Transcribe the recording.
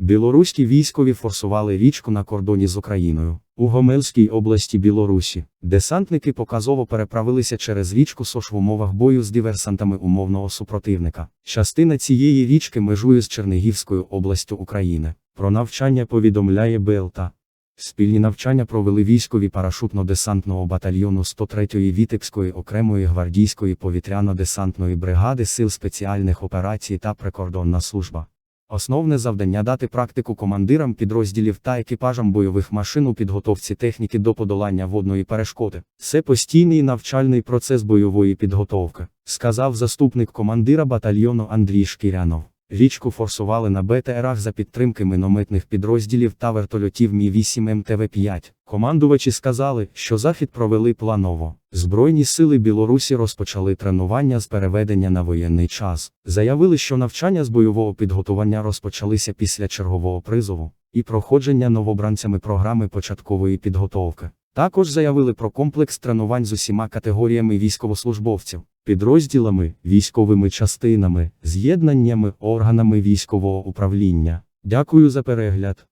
Білоруські військові форсували річку на кордоні з Україною. У Гомельській області Білорусі десантники показово переправилися через річку Сош в умовах бою з диверсантами умовного супротивника. Частина цієї річки межує з Чернігівською областю України. Про навчання повідомляє БЛТА. Спільні навчання провели військові парашутно-десантного батальйону 103-ї Вітебської окремої гвардійської повітряно-десантної бригади Сил спеціальних операцій та прикордонна служба. Основне завдання дати практику командирам підрозділів та екіпажам бойових машин у підготовці техніки до подолання водної перешкоди. Це постійний навчальний процес бойової підготовки, сказав заступник командира батальйону Андрій Шкірянов. Річку форсували на БТРах за підтримки мінометних підрозділів та вертольотів Мі-8 МТВ-5. Командувачі сказали, що захід провели планово. Збройні сили Білорусі розпочали тренування з переведення на воєнний час. Заявили, що навчання з бойового підготування розпочалися після чергового призову і проходження новобранцями програми початкової підготовки. Також заявили про комплекс тренувань з усіма категоріями військовослужбовців, підрозділами, військовими частинами, з'єднаннями, органами військового управління. Дякую за перегляд.